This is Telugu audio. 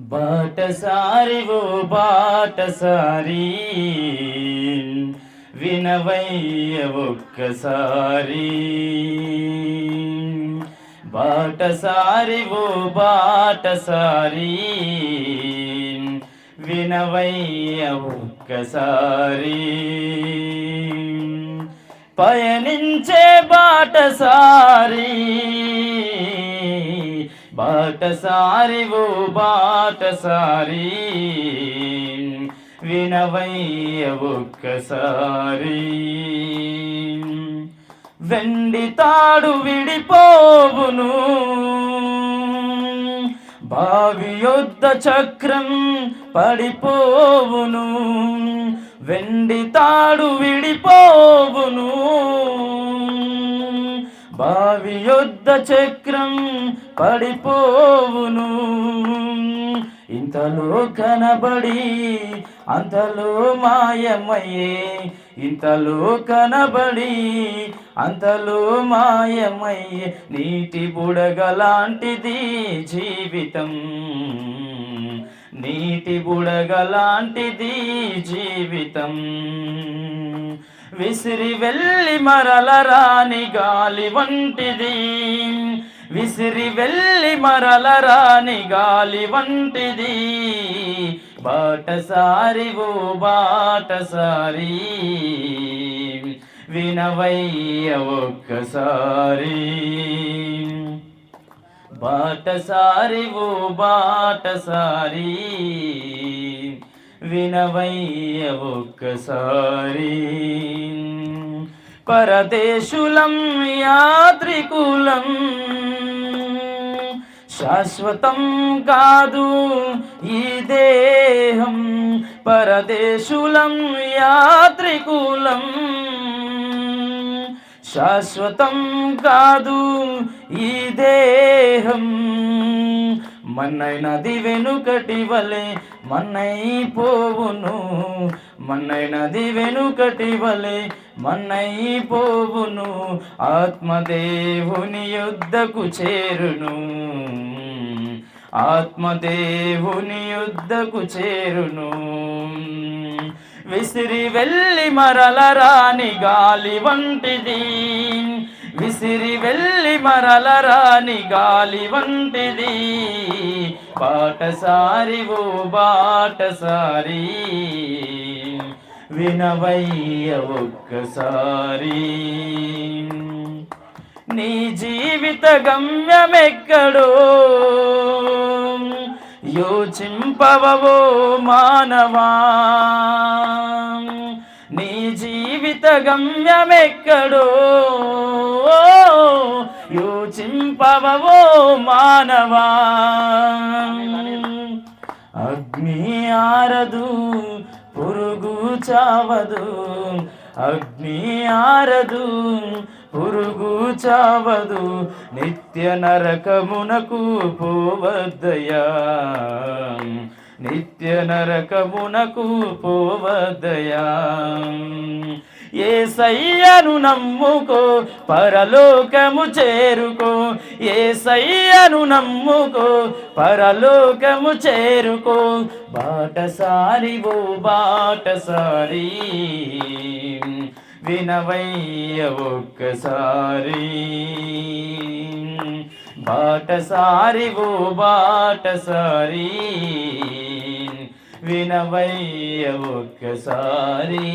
బాటసారి ఓ బాటసారి వినవయ్య ఒక్కసారి. బాటసారి ఓ బాటసారి వినవయ్య ఒక్కసారి. పయనించే బాటసారి బాటసారి ఓ బాటసారి. వినవయ్య ఒక్కసారి. వెండి తాడు విడిపోవును. బావి యొద్ద చక్రం పడిపోవును. వెండి తాడు విడిపోవును. బావి యుద్ధ చక్రం పడిపోవును. ఇంతలో కనబడి అంతలో మాయమయ్యే. ఇంతలో కనబడి అంతలో మాయమయ్యే. నీటి బుడగలాంటిది జీవితం. నీటి బుడగలాంటిది జీవితం. విసిరి వెళ్ళి మరల రాని గాలి వంటిది. విసిరి వెళ్ళి మరల రాని గాలి వంటిది. బాటసారి ఓ బాటసారి వినవయ్య ఒక్కసారి. బాటసారి ఓ బాటసారి. వినవయ్య ఒక్కసారి. పరదేశులం యాత్రికులం శాశ్వతం కాదు ఈ దేహం. పరదేశులం యాత్రికులం శాశ్వతం కాదు ఈ దేహం. మన్నై నది వెనుకటి వలె మన్నై పోవును మన్నై నది వెనుకటి వలె మన్నై పోవును ఆత్మదేవుని యుద్ధకు చేరును. ఆత్మదేవుని యుద్ధకు చేరును. విసిరి వెళ్ళి మరల రాని గాలి వంటిది. విసిరి వెళ్ళి మరల రాని గాలి వంటిది. పాటసారి ఓ బాటసారి వినవయ్య ఒక్కసారి. నీ జీవిత గమ్యమెక్కడో యోచింపవో మానవా? జీవిత గమ్యమెక్కడో? యోచింపవో మానవా? అగ్ని ఆరదు పురుగు చావదు. అగ్ని ఆరదు పురుగు చావదు. నిత్య నరకమునకు పోవద్దయా నిత్య నరకమునకు పోవదయా. ఏ సయ్యను నమ్ముకో పరలోకము చేరుకో. ఏ సయ్యను నమ్ముకో పరలోకము చేరుకో. బాటసారి ఓ బాటసారి వినవయ్య ఒక్కసారి. బాటసారి ఓ బాటసారీ వినవయ్య ఒక్కసారి.